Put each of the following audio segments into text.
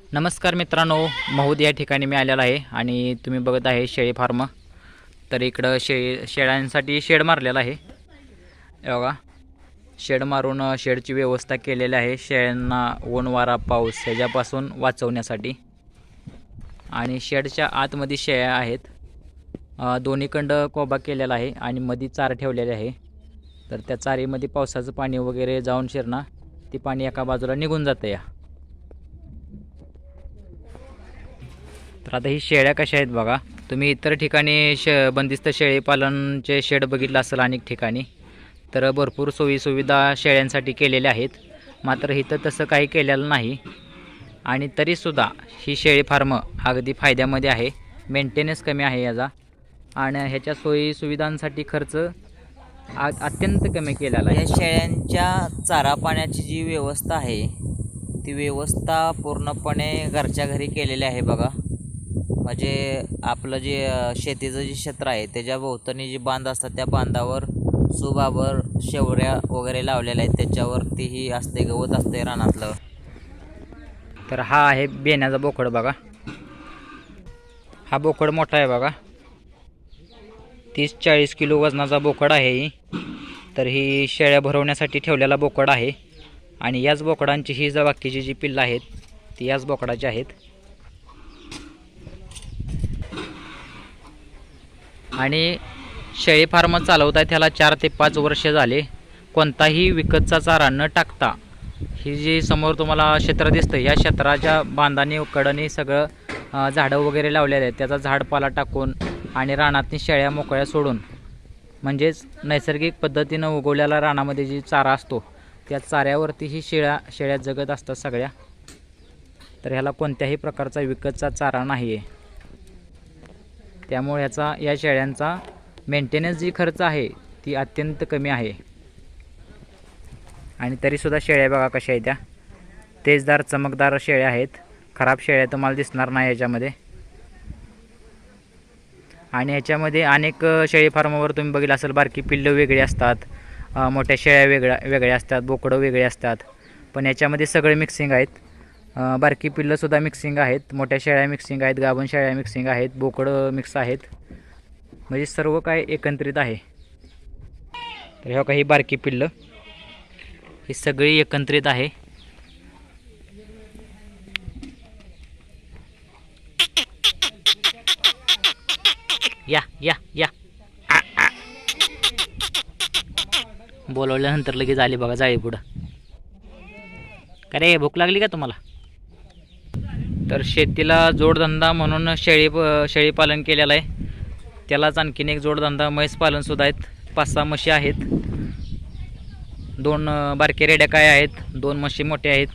नमस्कार मित्रांनो महूद या ठिकाणी मी आलेला आहे आणि तुम्ही बघत आहे शेळी फार्म. तर इकडं शेळी शेळ्यांसाठी शेड मारलेला आहे. बघा शेड मारून शेडची व्यवस्था केलेली आहे. शेळ्यांना ऊन वारा पाऊस ह्याच्यापासून वाचवण्यासाठी. आणि शेडच्या आतमध्ये शेळ्या आहेत. दोन्ही कंड कोबा केलेला आहे आणि मध्ये चार ठेवलेले आहे. तर त्या चारीमध्ये पावसाचं पाणी वगैरे जाऊन शिरणार ती पाणी एका बाजूला निघून जातं या. तर आता ही शेळ्या कशा आहेत बघा. तुम्ही इतर ठिकाणी श बंदिस्त शेळीपालनचे शेड बघितलं असेल अनेक ठिकाणी तर भरपूर सोयीसुविधा शेळ्यांसाठी केलेल्या आहेत. मात्र इथं तसं काही केलेलं नाही. आणि तरीसुद्धा ही शेळी फार्म अगदी फायद्यामध्ये आहे. मेंटेनन्स कमी आहे याचा. आणि ह्याच्या सोयीसुविधांसाठी खर्च आ अत्यंत कमी केलेला आहे. या शेळ्यांच्या चारा पाण्याची जी व्यवस्था आहे ती व्यवस्था पूर्णपणे घरच्या घरी केलेली आहे बघा. म्हणजे आपलं जे शेतीचं जे क्षेत्र आहे त्याच्या भोवतणी जे बांध असतात त्या बांधावर सुबाबर शेवऱ्या वगैरे लावलेल्या आहेत. त्याच्यावरतीही असते गवत असते रानातलं. तर हा आहे बेण्याचा बोकड बघा. हा बोकड मोठा आहे बघा. तीस चाळीस किलो वजनाचा बोकड आहे ही. तर ही शेळ्या भरवण्यासाठी ठेवलेला बोकड आहे. आणि याच बोकडांची ही जर बाकीची जी पिल्लं आहेत ती याच बोकडाची आहेत. आणि शेळी फार्म चालवत आहे त्याला चार ते पाच वर्ष झाले. कोणताही विकतचा चारा न टाकता ही जी समोर तुम्हाला क्षेत्र दिसतं या क्षेत्राच्या बांधाने कडनी सगळं झाडं वगैरे लावलेले आहेत. त्याचा झाडपाला टाकून आणि रानातनी शेळ्या मोकळ्या सोडून म्हणजेच नैसर्गिक पद्धतीनं उगवलेला रानामध्ये जी चारा असतो त्या चाऱ्यावरती ही शेळ्या शेळ्या जगत असतात सगळ्या. तर ह्याला कोणत्याही प्रकारचा विकतचा चारा नाही आहे त्यामुळे याचा या शेळ्यांचा मेंटेनन्स जी खर्च आहे ती अत्यंत कमी आहे. आणि तरीसुद्धा शेळ्या बघा कशा आहेत त्या. तेजदार चमकदार शेळ्या आहेत. खराब शेळ्या तुम्हाला दिसणार नाही याच्यामध्ये. आणि ह्याच्यामध्ये अनेक शेळी फार्मावर तुम्ही बघितलं असेल बारकी पिल्लं वेगळी असतात. मोठ्या शेळ्या वेगळ्या वेगळ्या असतात. बोकडं वेगळे असतात. पण याच्यामध्ये सगळे मिक्सिंग आहेत. बारकी पिल्लंसुद्धा मिक्सिंग आहेत मोठ्या शेळ्या मिक्सिंग आहेत गाभण शेळ्या मिक्सिंग आहेत बोकडं मिक्स आहेत. म्हणजे सर्व काय एकत्रित आहे. तर ह्या काही बारकी पिल्लं. ही सगळी एकत्रित आहे. या या या. बोलवल्यानंतर लगेच आली बघा जाळी पुढं का रे भूक लागली का तुम्हाला? तर शेतीला जोडधंदा म्हणून शेळी शेळीपालन केलेलं आहे. त्यालाच आणखीन एक जोडधंदा म्हैस पालनसुद्धा आहेत. पाच सहा म्हशी आहेत. दोन बारके रेड्या काय आहेत. दोन म्हशी मोठ्या आहेत.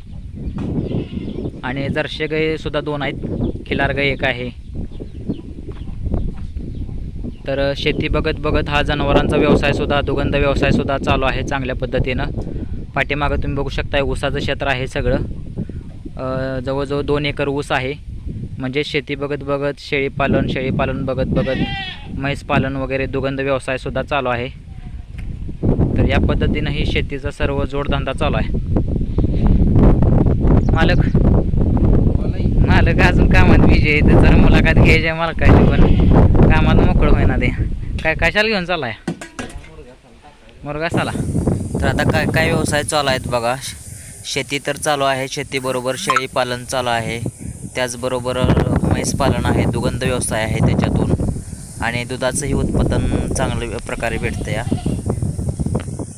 आणि जर्शे गाईसुद्धा दोन आहेत. खिलार गाई एक आहे. तर शेती बघत बघत हा जनावरांचा व्यवसायसुद्धा दुगंध व्यवसायसुद्धा चालू आहे चांगल्या पद्धतीनं. पाठीमागं तुम्ही बघू शकता ऊसाचं क्षेत्र आहे सगळं. जवळजवळ दोन एकर ऊस आहे. म्हणजे शेती बघत बघत शेळीपालन शेळीपालन बघत बघत म्हैसपालन वगैरे दुगंध व्यवसायसुद्धा चालू आहे. तर या पद्धतीनं ही शेतीचा सर्व जोडधंदा चालू आहे. मालक. मालक अजून कामात बिजी तर जर मुलाखत घ्यायची आहे मालकाची पण कामात मोकळं होईना ते. काय कशाला घेऊन चाललाय? मुरगा चाला तर आता काय काय व्यवसाय चालू आहेत बघा. शेती तर चालू आहे शेतीबरोबर शेळी पालन चालू आहे. त्याचबरोबर म्हैस पालन आहे दुगंध व्यवसाय आहे त्याच्यातून. आणि दुधाचंही उत्पादन चांगल्या प्रकारे भेटतं या.